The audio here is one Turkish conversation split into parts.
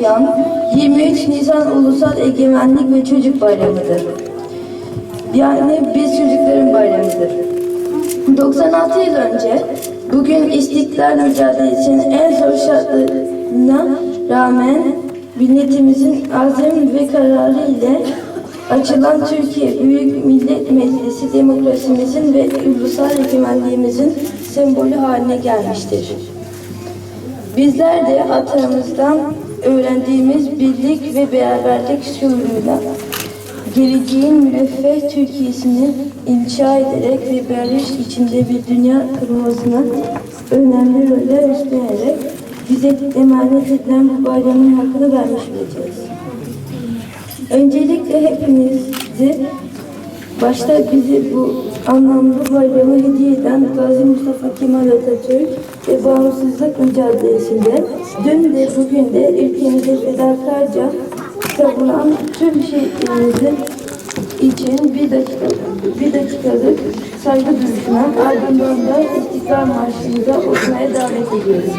taşıyan 23 Nisan Ulusal Egemenlik ve Çocuk Bayramı'dır. Yani biz çocukların bayramıdır. 96 yıl önce bugün İstiklal Mücadelesi'nin en zor şartlarına rağmen milletimizin azim ve kararı ile açılan Türkiye Büyük Millet Meclisi demokrasimizin ve ulusal egemenliğimizin sembolü haline gelmiştir. Bizler de atamızdan öğrendiğimiz birlik ve beraberlik şuuruyla geleceğin müreffeh Türkiye'sini inşa ederek ve barış içinde bir dünya kurulmasına önemli roller üstleyerek bize emanet edilen bu bayramın hakkını vermiş olacağız. Öncelikle hepinizi başta bizi bu anlamlı bayramı hediye eden Gazi Mustafa Kemal Atatürk ve bağımsızlık mücadelesinde dün de bugün de ülkemize fedakarca savunan tüm şehitlerimizin için bir dakika bir dakikalık saygı duruşuna ardından da İstiklal Marşı'mıza okumaya davet ediyoruz.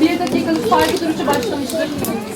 Bir dakikalık saygı duruşu başlamıştır.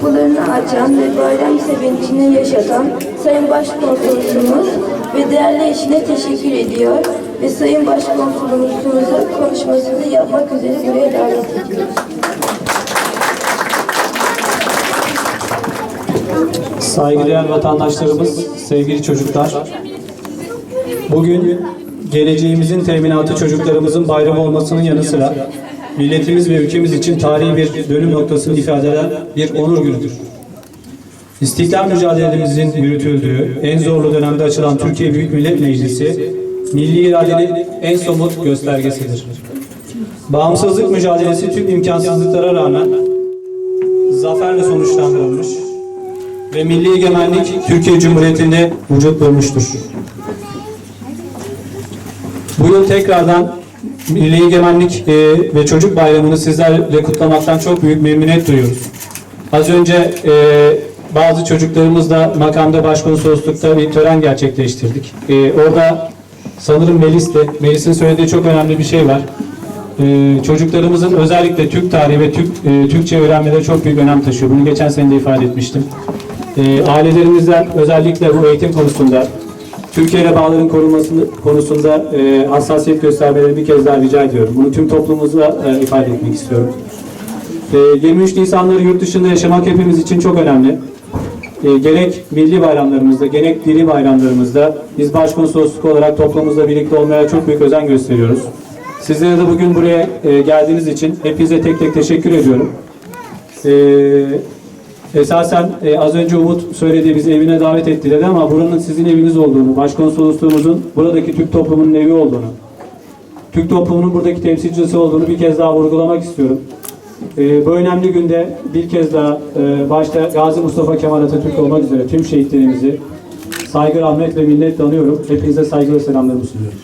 kapılarını açan ve bayram sevincini yaşatan Sayın Başkonsolosumuz ve değerli eşine teşekkür ediyor ve Sayın Başkonsolosumuza konuşmasını yapmak üzere buraya davet ediyoruz. Saygıdeğer vatandaşlarımız, sevgili çocuklar. Bugün geleceğimizin teminatı çocuklarımızın bayramı olmasının yanı sıra milletimiz ve ülkemiz için tarihi bir dönüm noktasını ifade eden bir onur günüdür. İstiklal mücadelemizin yürütüldüğü en zorlu dönemde açılan Türkiye Büyük Millet Meclisi, milli iradenin en somut göstergesidir. Bağımsızlık mücadelesi tüm imkansızlıklara rağmen zaferle sonuçlandırılmış ve milli egemenlik Türkiye Cumhuriyeti'nde vücut bulmuştur. Bu yıl tekrardan Milli Egemenlik e, ve Çocuk Bayramı'nı sizlerle kutlamaktan çok büyük memnuniyet duyuyoruz. Az önce e, bazı çocuklarımızla makamda başkonsoloslukta bir tören gerçekleştirdik. E, orada sanırım Melis de, Melis'in söylediği çok önemli bir şey var. E, çocuklarımızın özellikle Türk tarihi ve Türk, e, Türkçe öğrenmeleri çok büyük önem taşıyor. Bunu geçen sene de ifade etmiştim. E, ailelerimizden özellikle bu eğitim konusunda Türkiye ile bağların korunması konusunda e, hassasiyet göstermeleri bir kez daha rica ediyorum. Bunu tüm toplumumuza e, ifade etmek istiyorum. E, 23 Nisanları yurt dışında yaşamak hepimiz için çok önemli. E, gerek milli bayramlarımızda, gerek dini bayramlarımızda biz başkonsolosluk olarak toplumumuzla birlikte olmaya çok büyük özen gösteriyoruz. Sizlere de bugün buraya e, geldiğiniz için hepinize tek tek teşekkür ediyorum. E, Esasen e, az önce Umut söyledi bizi evine davet etti dedi ama buranın sizin eviniz olduğunu, başkonsolosluğumuzun buradaki Türk toplumunun evi olduğunu, Türk toplumunun buradaki temsilcisi olduğunu bir kez daha vurgulamak istiyorum. E, bu önemli günde bir kez daha e, başta Gazi Mustafa Kemal Atatürk olmak üzere tüm şehitlerimizi saygı, rahmet ve minnetle anıyorum. Hepinize saygı ve selamlarımı sunuyorum.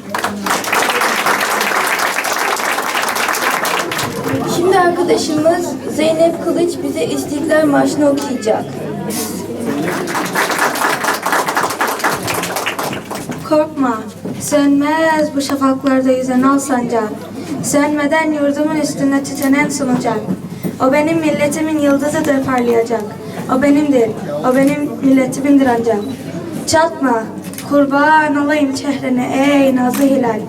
Şimdi arkadaşlar arkadaşımız Zeynep Kılıç bize İstiklal Marşı'nı okuyacak. Korkma, sönmez bu şafaklarda yüzen al sancak. Sönmeden yurdumun üstünde tütenen sunacak. O benim milletimin yıldızıdır parlayacak. O benimdir, o benim milletimindir ancak. Çatma, kurban olayım çehrene ey nazlı hilal.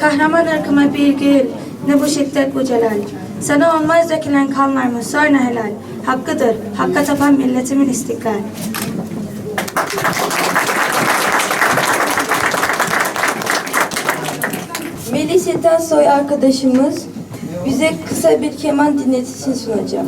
Kahraman ırkıma bir gül, ne bu şiddet bu celal. Sana olmaz dökülen kanlar mı sonra helal. Hakkıdır, hakka tapan milletimin istiklal. Melis Yetensoy arkadaşımız bize kısa bir keman dinletisi sunacak.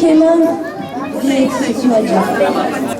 이렇게만 우리 지켜줘.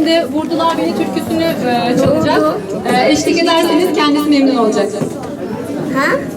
İçinde Vurdular Beni türküsünü e, çalacak. Ee, Eşlik ederseniz kendisi memnun olacak. Ölmeden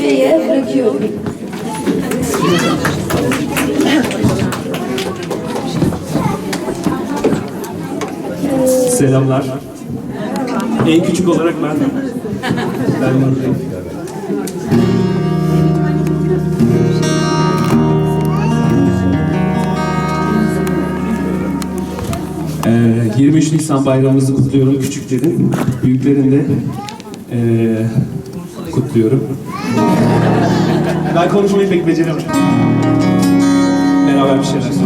Bey'e bırakıyorum. Selamlar. En küçük olarak ben. Ben buradayım. Ee, 23 Nisan bayramımızı kutluyorum küçüklerin. Büyüklerin de ee, kutluyorum. Ben konuşmayı pek beceremem. Beraber bir şeyler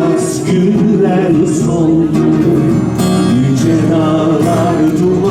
ötmez, güller soldu Yüce dağlar duman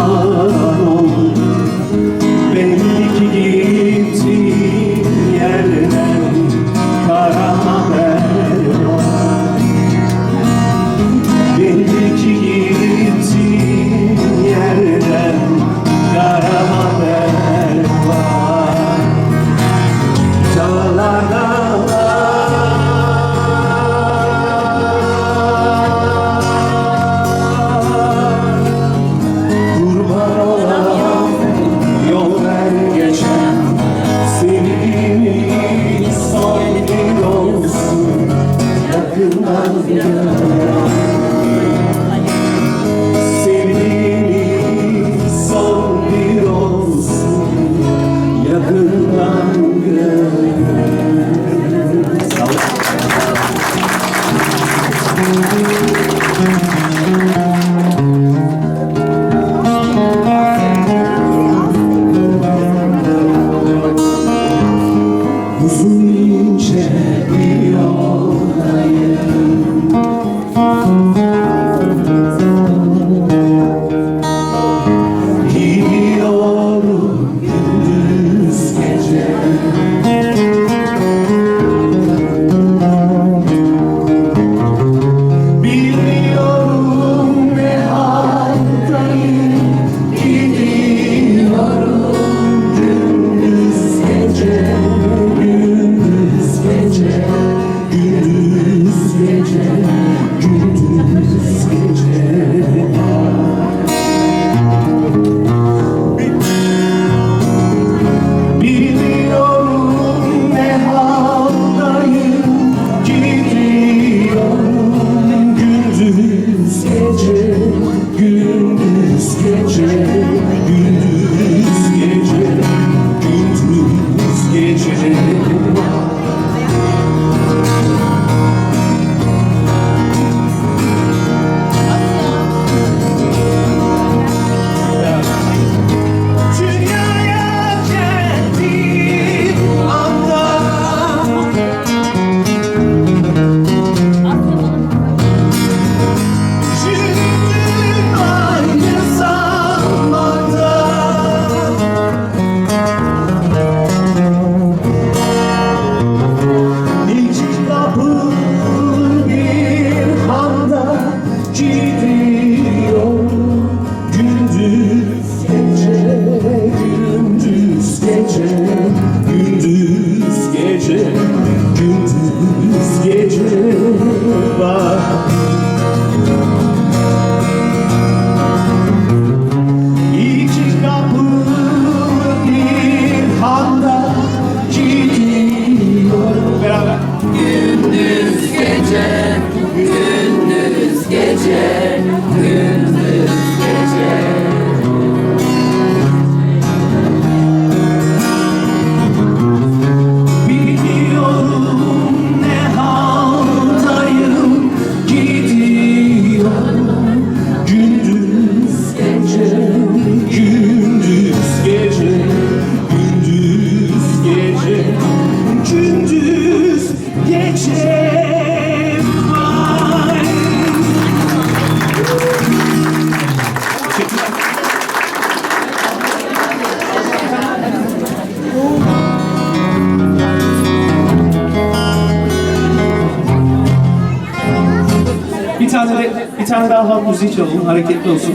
müziği çalalım, hareketli olsun.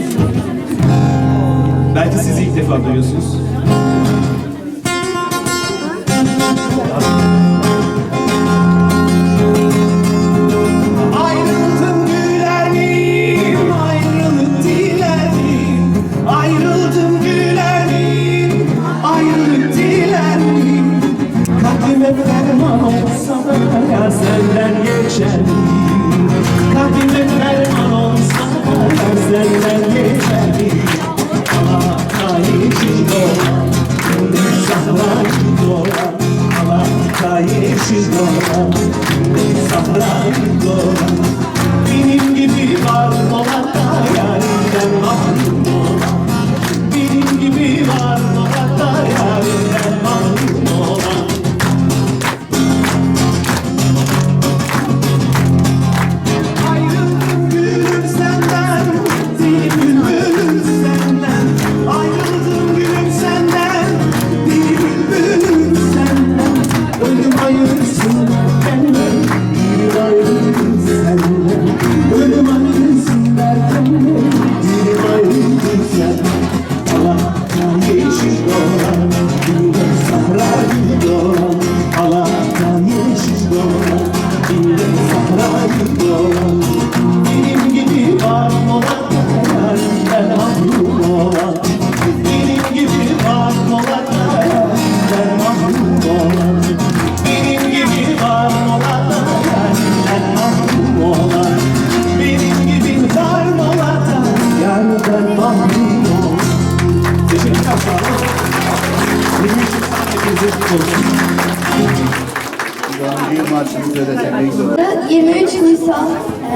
Doğumcu marşını söylesem ne güzel olur. 23 Nisan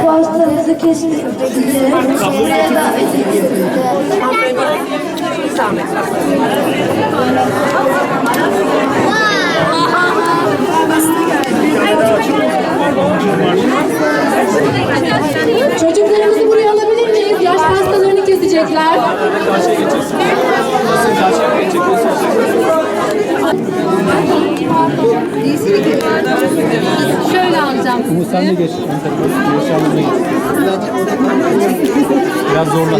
pastamızı kesmek üzere buraya davet ediyoruz. Çocuklarımızı buraya alabilir miyiz? Yaş pastalarını kesecekler. Şöyle alacağım. Umut sen de geç. Biraz zorla.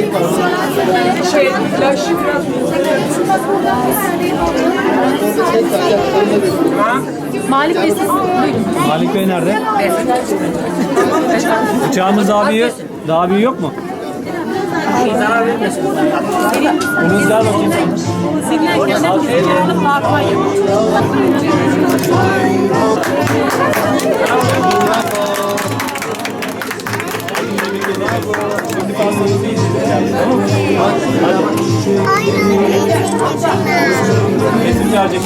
Malik Bey siz. Malik Bey nerede? Bıçağımız daha büyük yok mu? Umut ver bakayım. Şimdi pastanızı yiyeceğiz. Kesin gelecek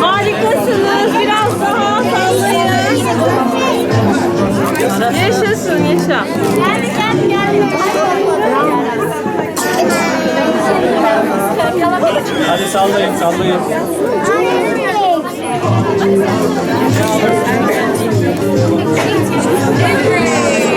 Harikasınız. Biraz daha sallayın. Yaşasın yaşa. Hadi sallayın sallayın. Tamam